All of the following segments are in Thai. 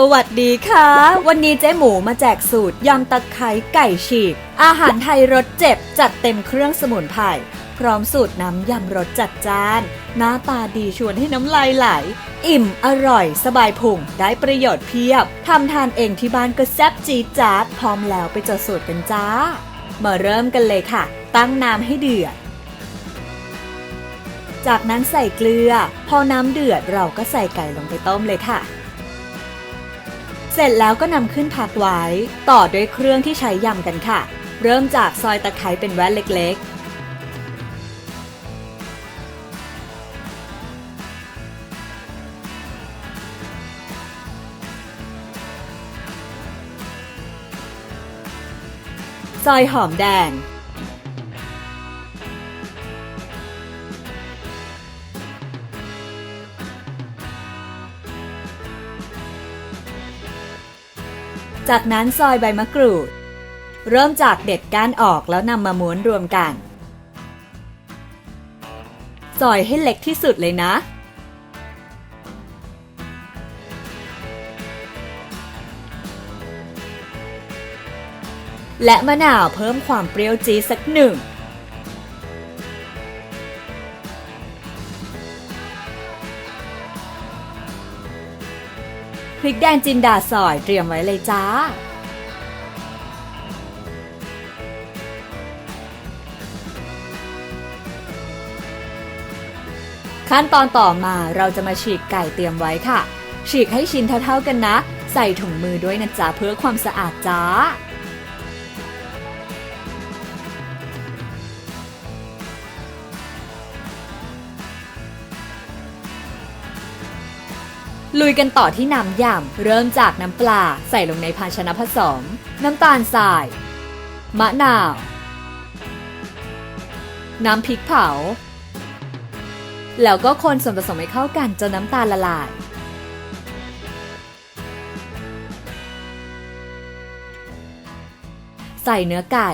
สวัสดีค่ะ วันนี้เจ๊หมูมาแจกสูตรยำตะไคร้ไก่ฉีก อาหารไทยรสเจ็บจัดเต็มเครื่องสมุนไพรพร้อมสูตรน้ำยำรสจัดจ้าน หน้าตาดีชวนให้น้ำลายไหล อิ่มอร่อย สบายพุงได้ประโยชน์เพียบทำทานเองที่บ้านก็แซ่บจี๊ดจ๊าดพร้อมแล้วไปจดสูตรกันจ้า มาเริ่มกันเลยค่ะ ตั้งน้ำให้เดือด จากนั้นใส่เกลือ พอน้ำเดือดเราก็ใส่ไก่ลงไปต้มเลยค่ะ เสร็จแล้วก็นำขึ้นพักไว้ ต่อด้วยเครื่องที่ใช้ยำกันค่ะ เริ่มจากซอยตะไคร้เป็นแว่นเล็กๆ ซอยหอมแดง จากนั้นซอยใบมะกรูด เริ่มจากเด็ดก้านออกแล้วนำมาม้วนรวมกัน ซอยให้เล็กที่สุดเลยนะและมะนาวเพิ่มความเปรี้ยวจี๊สักหนึ่ง พริกแดงจินดาซอยเตรียมไว้เลยจ้า ขั้นตอนต่อมาเราจะมาฉีกไก่เตรียมไว้ค่ะ ฉีกให้ชิ้นเท่าๆกันนะ ใส่ถุงมือด้วยนะจ๊ะเพื่อความสะอาดจ้า ลุยกันต่อที่น้ำยำเริ่มจากน้ำปลาใส่ลงในภาชนะผสม น้ำตาลทราย มะนาว น้ำพริกเผา แล้วก็คนส่วนผสมให้เข้ากันจนน้ำตาลละลาย ใส่เนื้อไก่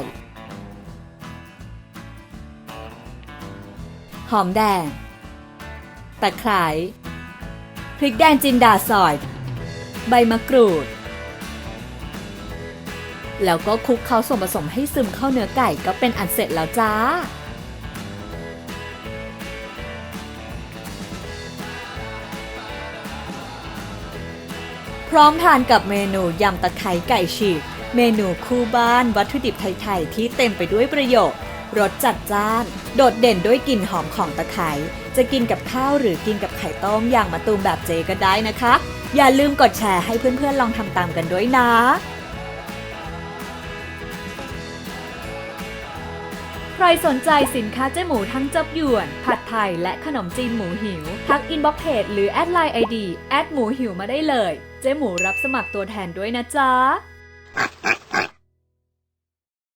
หอมแดง ตะไคร้ ริกแดงจินดาซอย ใบมะกรูด แล้วก็คลุกเคล้าส่วนผสมให้ซึมเข้าเนื้อไก่ก็เป็นอันเสร็จแล้วจ้า พร้อมทานกับเมนูยำตะไคร้ไก่ฉีก เมนูคู่บ้านวัตถุดิบไทย ๆ ที่เต็มไปด้วยประโยชน์ รสจัดจ้าน โดดเด่นด้วยกลิ่นหอมของตะไคร้จะกินกับข้าวหรือกินกับไข่ต้มอย่างมะตูมแบบเจก็ได้นะคะ อย่าลืมกดแชร์ให้เพื่อนๆลองทำตามกันด้วยนะใครสนใจสินค้าเจ๊หมูทั้งจับยวน ผัดไทย และขนมจีนหมูหิว ทักอินบ็อกเพจหรือแอดไลน์ไอดีแอดหมูหิวมาได้เลย เจ๊หมูรับสมัครตัวแทนด้วยนะจ๊ะ